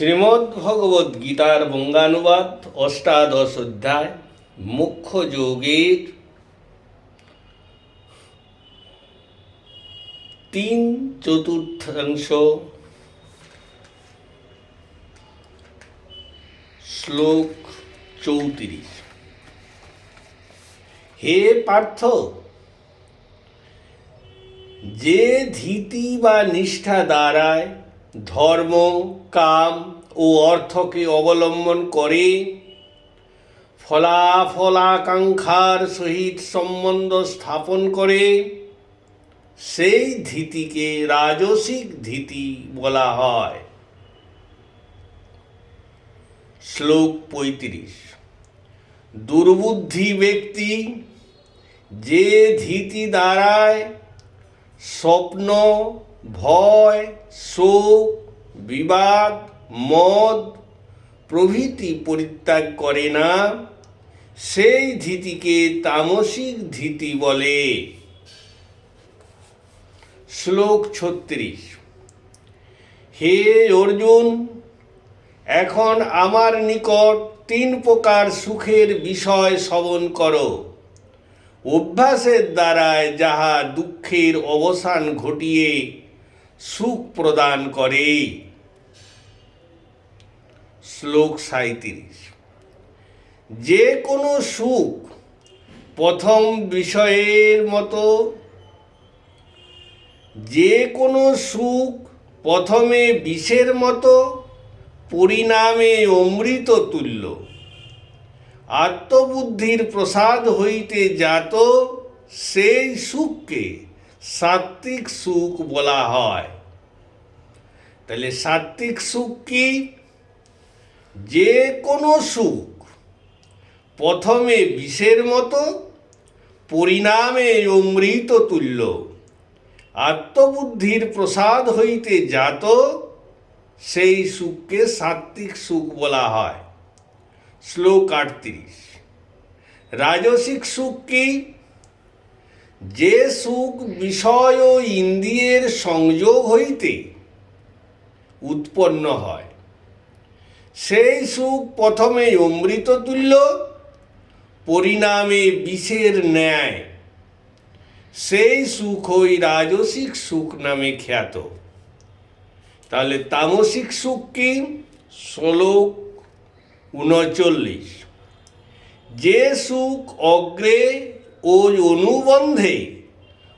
শ্রীমদ্ ভগবদ গীতার বঙ্গানুবাদ, অষ্টাদশ অধ্যায়, মুখ্য যোগের তিন চতুর্থাংশ, শ্লোক চৌত্রিশ। হে পার্থ, যে ধীতি বা নিষ্ঠা দ্বারায় ধর্ম, কাম ও অর্থকে অবলম্বন করে ফলাফলাকাঙ্ক্ষার সহিত সম্বন্ধ স্থাপন করে, সেই ধীতিকে রাজসিক ধীতি বলা হয়। শ্লোক পঁয়ত্রিশ। দুর্বুদ্ধি ব্যক্তি যে ধীতি দ্বারায় স্বপ্ন ভয়, শোক, বিবাদ, মদ প্রভৃতি পরিত্যাগ করে না। সেই ধীতিকে তামসিক ধীতি বলে। শ্লোক ছত্রিশ। হে অর্জুন, এখন আমার নিকট তিন প্রকার সুখের বিষয় শ্রবণ করো। অভ্যাসের দ্বারায় যাহা দুঃখের অবসান ঘটিয়ে সুখ প্রদান করে। শ্লোক সাঁত্রিশ যে কোনো সুখ প্রথম বিষয়ের মতো। যে কোনো সুখ প্রথমে বিষের মতো, পরিণামে অমৃত তুল্য। আত্মবুদ্ধির প্রসাদ হইতে জাত সেই সুখকে সাত্ত্বিক সুখ বলা হয়। তাহলে সাত্ত্বিক সুখ কি? যে কোনো সুখ প্রথমে বিষের মতো, পরিণামে অমৃত তুল্য, আত্মবুদ্ধির প্রসাদ হইতে জাত, সেই সুখকে সাত্ত্বিক সুখ বলা হয়। শ্লোক আটত্রিশ। রাজসিক সুখ কি? যে সুখ বিষয় ও ইন্দ্রিয়ের সংযোগ হইতে উৎপন্ন হয়, সেই সুখ প্রথমে অমৃত তুল্য পরিণামে বিষের ন্যায়। সেই সুখ ওই রাজসিক সুখ নামে খ্যাত। তাহলে তামসিক সুখ কি? শ্লোক উনচল্লিশ যে সুখ অগ্রে ও অনুবন্ধে,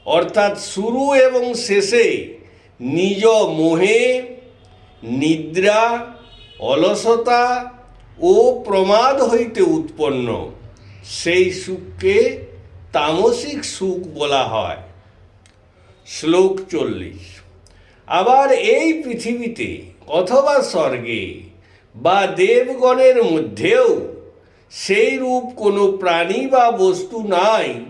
অর্থাৎ শুরু এবং শেষে নিজ মোহে নিদ্রা, অলসতা ও প্রমাদ হইতে উৎপন্ন। সেই সুখকে তামসিক সুখ বলা হয়। শ্লোক চল্লিশ। আবার এই পৃথিবীতে অথবা স্বর্গে বা দেবগণের মধ্যেও সেই রূপ কোনো প্রাণী বা বস্তু নাই,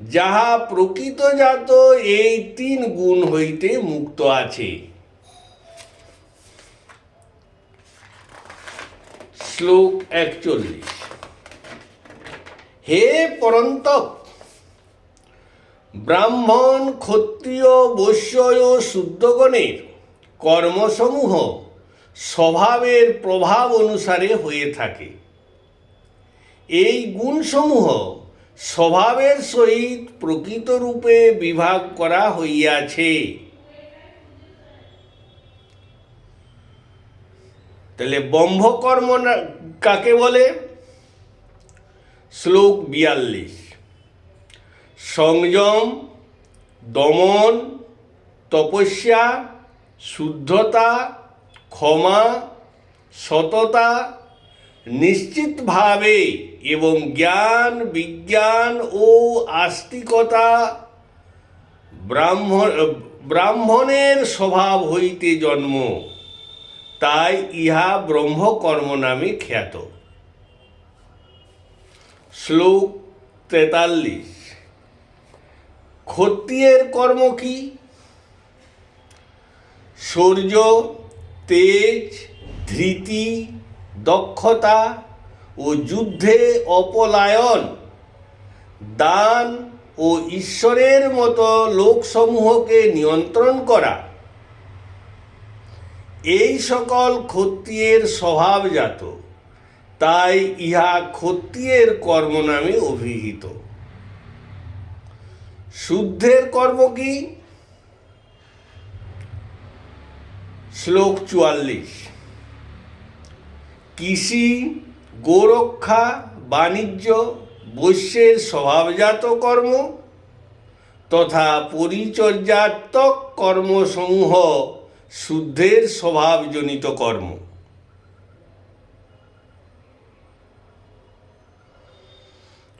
যাহা প্রকৃতজাত এই তিন গুণ হইতে মুক্ত আছে। শ্লোক একচল্লিশ। হে পরন্তপ, ব্রাহ্মণ, ক্ষত্রিয় বৈশ্য ও শুদ্ধগণের কর্মসমূহ স্বভাবের প্রভাব অনুসারে হয়ে থাকে। এই গুণসমূহ স্বভাবের সহিত প্রকৃত রূপে বিভাগ করা হইয়াছে। তাহলে ব্রহ্মকর্ম কাকে বলে? শ্লোক বিয়াল্লিশ। সংযম, দমন, তপস্যা, শুদ্ধতা, ক্ষমা, সততা নিশ্চিতভাবে এবং জ্ঞান, বিজ্ঞান ও আস্তিকতা ব্রাহ্মণ, ব্রাহ্মণের স্বভাব হইতে জন্ম। তাই ইহা ব্রহ্মকর্ম নামে খ্যাত। শ্লোক তেতাল্লিশ। ক্ষত্রিয়ের কর্ম কি? শৌর্য তেজ, ধৃতি দক্ষতা ও যুদ্ধে অপলায়ন, দান ও ঈশ্বরের মতো লোকসমূহকে নিয়ন্ত্রণ করা। এই সকল ক্ষত্রিয়ের স্বভাবজাত তাই ইহা ক্ষত্রিয়ের কর্ম নামে অভিহিত। শুদ্ধের কর্ম কি? শ্লোক চুয়াল্লিশ। কৃষি, গোরক্ষা, বাণিজ্য, বৈশ্যের স্বভাবজাত কর্ম তথা পরিচর্যাত্মক কর্মসমূহ শুদ্ধের স্বভাবজনিত কর্ম।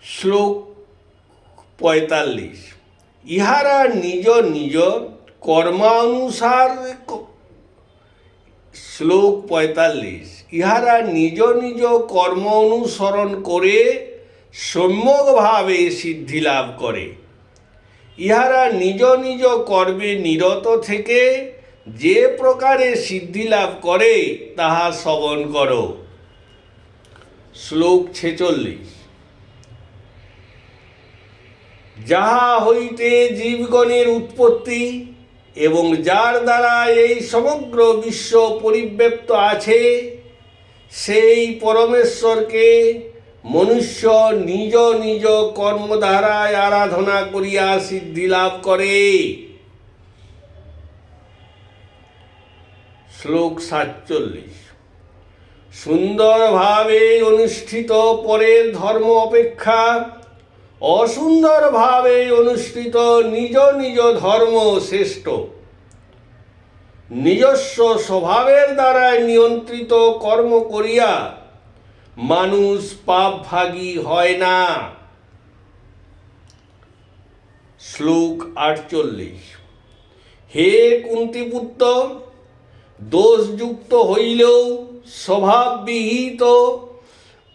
শ্লোক পঁয়তাল্লিশ। ইহারা নিজ নিজ কর্মানুসার শ্লোক পঁয়তাল্লিশ, ইহারা নিজ নিজ কর্ম অনুসরণ করে সম্যকভাবে সিদ্ধি লাভ করে। ইহারা নিজ নিজ কর্মে নিরত থেকে যে প্রকারে সিদ্ধি লাভ করে, তাহা শ্রবণ করো। শ্লোক ছেচল্লিশ, যাহা হইতে জীবগণের উৎপত্তি এবং যার দ্বারা এই সমগ্র বিশ্ব পরিব্যাপ্ত আছে, সেই পরমেশ্বরকে মনুষ্য নিজ নিজ কর্মধারায় আরাধনা করিয়া সিদ্ধি লাভ করে। শ্লোক সাতচল্লিশ। সুন্দরভাবে অনুষ্ঠিত পরের ধর্ম অপেক্ষা অসুন্দরভাবে অনুষ্ঠিত নিজ নিজ ধর্ম শ্রেষ্ঠ। নিজস্ব স্বভাবের দ্বারা নিয়ন্ত্রিত কর্ম করিয়া মানুষ পাপভাগী হয় না। শ্লোক আটচল্লিশ। হে কুন্তিপুত্র, দোষযুক্ত হইলেও স্বভাববিহিত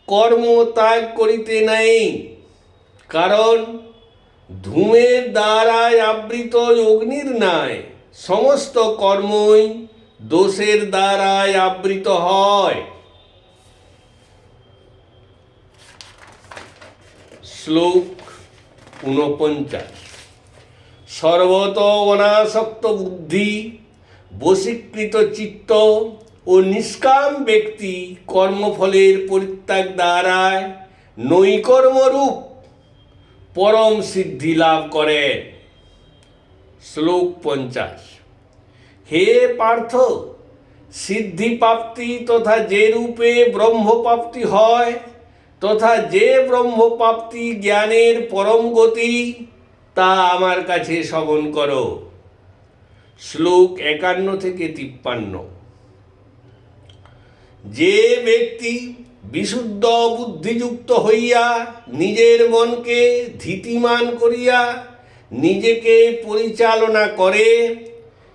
কর্ম ত্যাগ করিতে নাই। কারণ ধূমের দ্বারায় আবৃত অগ্নির ন্যায় সমস্ত কর্মই দোষের দ্বারায় আবৃত হয়। শ্লোক ঊনপঞ্চাশ। সর্বত অনাসক্ত বুদ্ধি, বশীকৃত চিত্ত ও নিষ্কাম ব্যক্তি কর্মফলের পরিত্যাগ দ্বারায় নৈকর্মরূপ পরম সিদ্ধি লাভ করেন শ্লোক পঞ্চাশ। হে পার্থ, সিদ্ধি প্রাপ্তি তথা যে রূপে ব্রহ্মপ্রাপ্তি হয়, তথা যে ব্রহ্মপ্রাপ্তি জ্ঞানের পরম গতি, তা আমার কাছে শ্রবণ করো। শ্লোক একান্ন থেকে তিপ্পান্ন। যে ব্যক্তি বিশুদ্ধ বুদ্ধিযুক্ত হইয়া নিজের মনকে ধীতিমান করিয়া নিজেকে পরিচালনা করে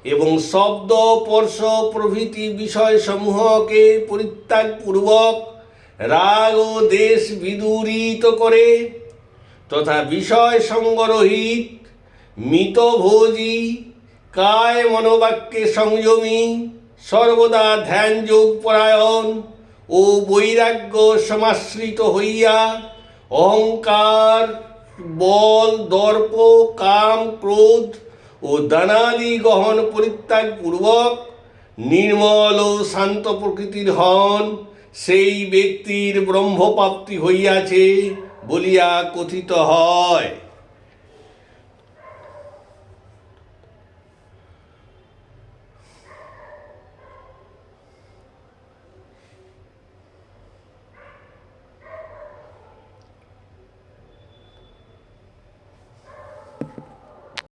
এবং শব্দ, স্পর্শ প্রভৃতি বিষয়সমূহকে পরিত্যাগপূর্বক রাগ ও দেশ বিদূরিত করে তথা বিষয় সঙ্গরহিত মিতভোজী কায় মনোবাক্যে সংযমী, সর্বদা ধ্যান যোগ পরায়ণ ও বৈরাগ্য সমাশ্রিত হইয়া, অহংকার, বল, দর্প, কাম, ক্রোধ ও দানাদি গহন পরিত্যাগ পূর্বক নির্মল ও শান্ত প্রকৃতির হন, সেই ব্যক্তির ব্রহ্মপ্রাপ্তি হইয়াছে বলিয়া কথিত হয়।